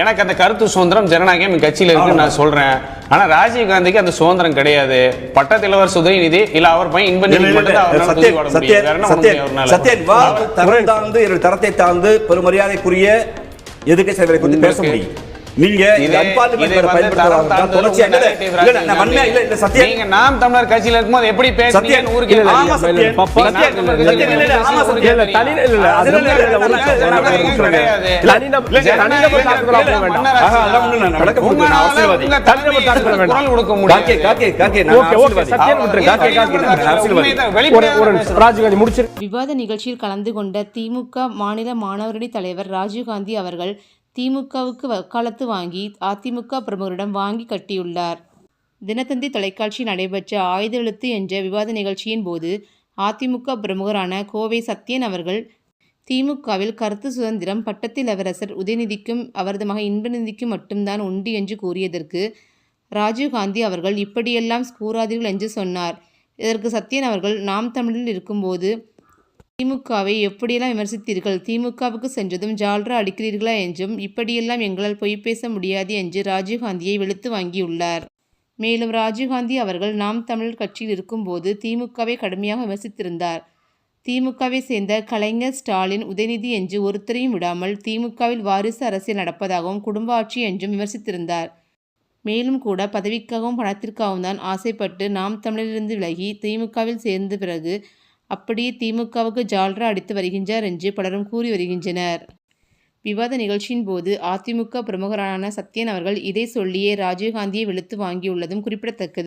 எனக்கு அந்த கருத்து சுதந்திரம் ஜனநாயகம் கட்சியில இருக்குன்னு நான் சொல்றேன். ஆனா ராஜீவ் காந்திக்கு அந்த சுதந்திரம் கிடையாது. பட்டத்து இளவரசர் உதயநிதி இல்ல அவர் பையன் என்னுடைய தரத்தை தாழ்ந்து பெருமரியாதைக்குரிய எதிர்க்கை செயலரை குறித்து பேச முடியும். நீங்க இந்த நாம் தமிழர் கட்சியில இருக்கும்போது எப்படி ஊருக்கு. ஆமா, இல்ல, தனி- இல்ல, அது விவாத நிகழ்ச்சியில் கலந்து கொண்ட திமுக மாநில மாணவரணி தலைவர் ராஜீவ்காந்தி அவர்கள் திமுகவுக்கு வக்காலத்து வாங்கி அதிமுக பிரமுகரிடம் வாங்கி கட்டியுள்ளார். தினத்தந்தி தொலைக்காட்சியில் நடைபெற்ற ஆயுத எழுத்து என்ற விவாத நிகழ்ச்சியின் போது அதிமுக பிரமுகரான கோவை சத்யன் அவர்கள் திமுகவில் கருத்து சுதந்திரம் பட்டத்தில் அவரசர் உதயநிதிக்கும் அவரது மகன் இன்பநிதிக்கும் மட்டும்தான் உண்டு என்று கூறியதற்கு ராஜீவ்காந்தி அவர்கள் இப்படியெல்லாம் கூறாதீர்கள் என்று சொன்னார். இதற்கு சத்யன் அவர்கள் நாம் தமிழில் இருக்கும்போது திமுகவை எப்படியெல்லாம் விமர்சித்தீர்கள்? திமுகவுக்கு சென்றதும் ஜால்ரா அடிக்கிறீர்களா என்றும் இப்படியெல்லாம் எங்களால் பொய் பேச முடியாது என்று ராஜீவ்காந்தியை வெளுத்து வாங்கியுள்ளார். மேலும் ராஜீவ்காந்தி அவர்கள் நாம் தமிழர் கட்சியில் இருக்கும்போது திமுகவை கடுமையாக விமர்சித்திருந்தார். திமுகவை சேர்ந்த கலைஞர் ஸ்டாலின் உதயநிதி என்று ஒருத்தரையும் விடாமல் திமுகவில் வாரிசு அரசியல் நடப்பதாகவும் குடும்ப ஆட்சி என்றும் விமர்சித்திருந்தார். மேலும் கூட பதவிக்காகவும் பணத்திற்காகவும் தான் ஆசைப்பட்டு நாம் தமிழரிலிருந்து விலகி திமுகவில் சேர்ந்த பிறகு அப்படியே திமுகவுக்கு ஜால்ரா அடித்து வருகின்றார் என்று பலரும் கூறி வருகின்றனர். விவாத நிகழ்ச்சியின் போது அதிமுக பிரமுகரான சத்யன் அவர்கள் இதை சொல்லியே ராஜீவ்காந்தியை வெளுத்து வாங்கியுள்ளதும் குறிப்பிடத்தக்கது.